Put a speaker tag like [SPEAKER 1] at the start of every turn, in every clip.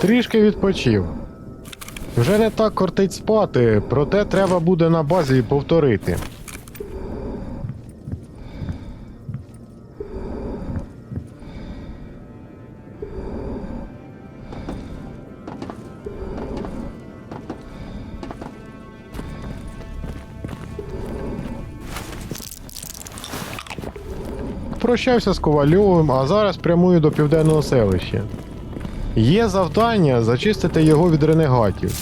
[SPEAKER 1] Трішки відпочив. Вже не так кортить спати, проте треба буде на базі повторити. Прощався з Ковальовим, а зараз прямую до південного селища. Є завдання зачистити його від ренегатів.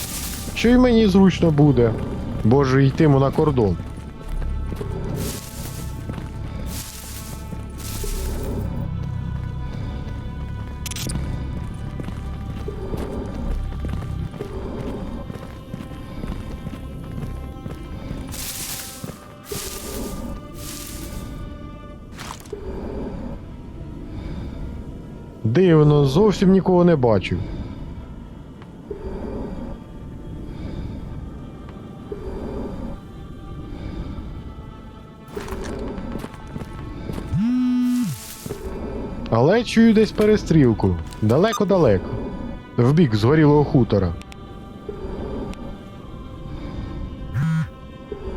[SPEAKER 1] Що й мені зручно буде, бо ж йтиму на кордон. Дивно, зовсім нікого не бачив. Але чую десь перестрілку. Далеко-далеко. В бік згорілого хутора.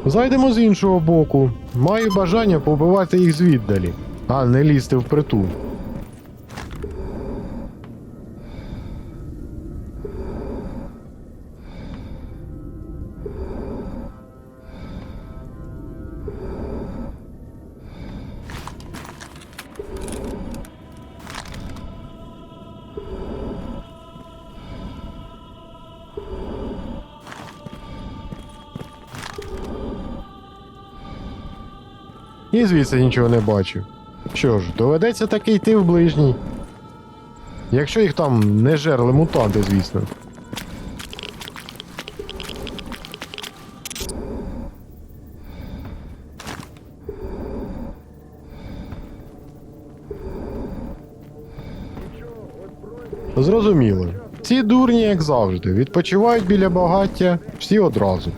[SPEAKER 1] Зайдемо з іншого боку. Маю бажання побивати їх звіддалі, а не лізти в притул. І звідси нічого не бачу. Що ж, доведеться таки йти в ближній. Якщо їх там не жерли мутанти, звісно. Зрозуміло. Ці дурні, як завжди, відпочивають біля багаття всі одразу.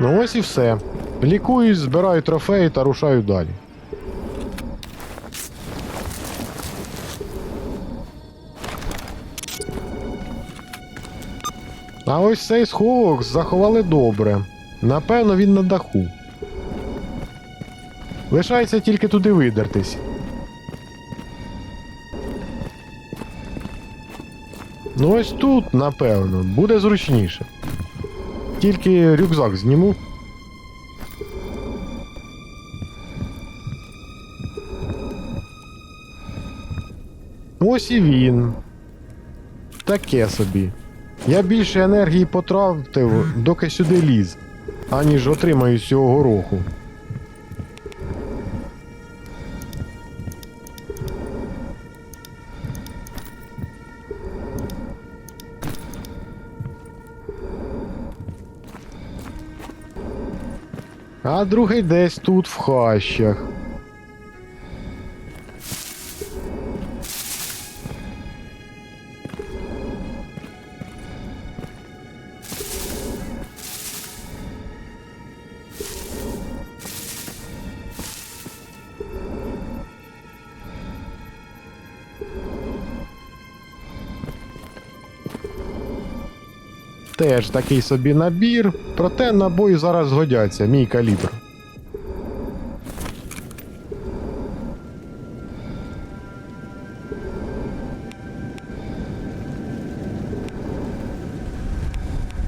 [SPEAKER 1] Ну ось і все. Лікуюсь, збираю трофеї та рушаю далі. А ось цей сховок заховали добре. Напевно, він на даху. Лишається тільки туди видертись. Ну ось тут, напевно, буде зручніше. Тільки рюкзак зніму. Ось і він. Таке собі. Я більше енергії потратив, доки сюди ліз, аніж отримаю з цього гороху. А другий десь тут в хащах. Теж такий собі набір, проте набої зараз згодяться, мій калібр.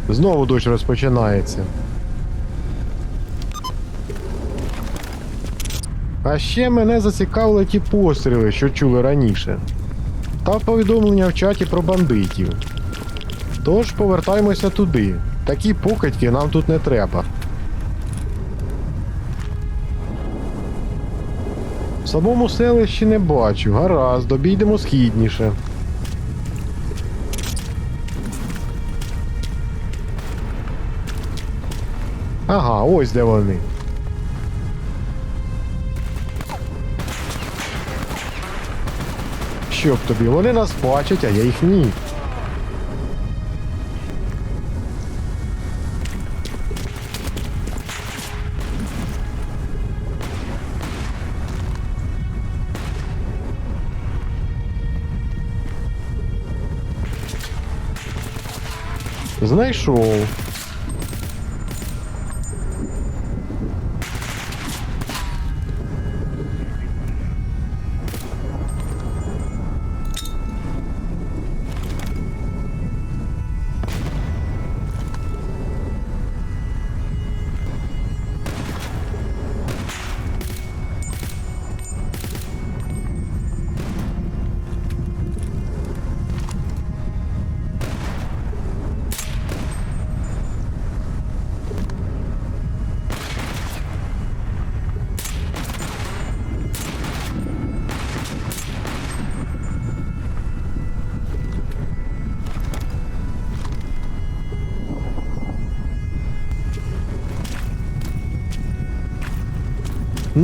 [SPEAKER 1] Знову дощ розпочинається. А ще мене зацікавили ті постріли, що чули раніше. Та повідомлення в чаті про бандитів. Тож повертаємося туди. Такі покидьки нам тут не треба. В самому селищі не бачу. Гаразд, обійдемо східніше. Ага, ось де вони. Щоб тобі, вони нас бачать, а я їх ні. Знайшов.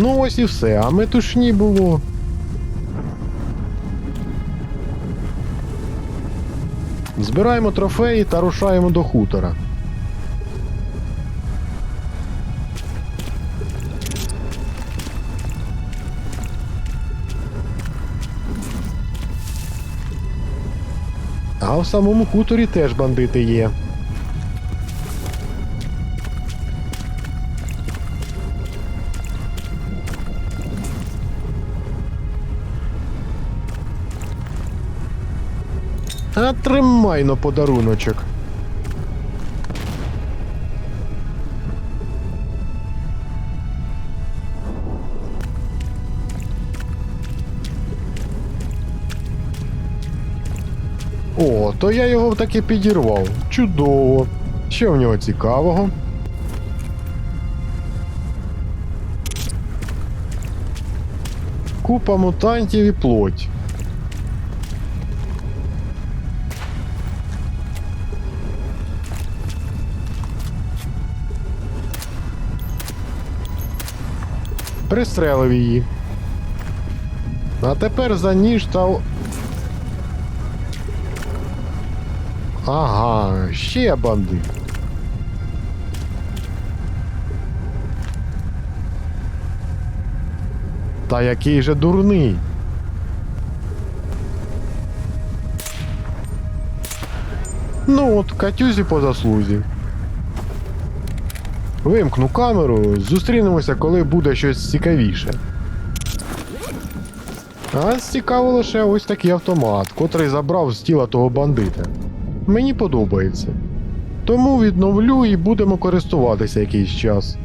[SPEAKER 1] Ну ось і все, а метушні було. Збираємо трофеї та рушаємо до хутора. А в самому хуторі теж бандити є. Тримай но подаруночок. О, то я його таки підірвав. Чудово. Що в нього цікавого? Купа мутантів і плоть. Пристрелив її. А тепер за ніж та. Ага, ще бандит. Та який же дурний. Ну от, Катюзі по заслузі. Вимкну камеру, зустрінемося, коли буде щось цікавіше. А цікаво лише ось такий автомат, котрий забрав з тіла того бандита. Мені подобається. Тому відновлю і будемо користуватися якийсь час.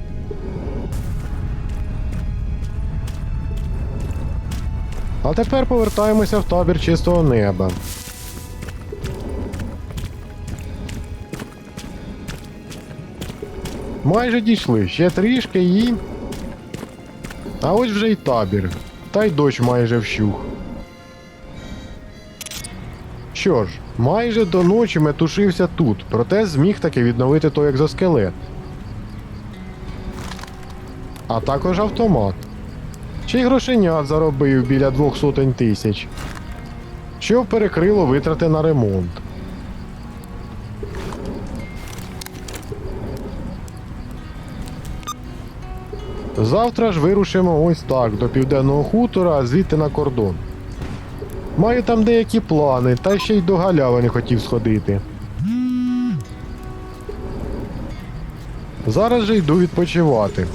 [SPEAKER 1] А тепер повертаємося в табір чистого неба. Майже дійшли, ще трішки і. А ось вже й табір. Та й дощ майже вщух. Що ж, майже до ночі метушився тут, проте зміг таки відновити той екзоскелет. А також автомат. Ще й грошенят заробив біля двох сотень тисяч. Що перекрило витрати на ремонт. Завтра ж вирушимо ось так до південного хутора, а звідти на кордон. Маю там деякі плани, та ще й до галявини хотів сходити. Зараз же йду відпочивати.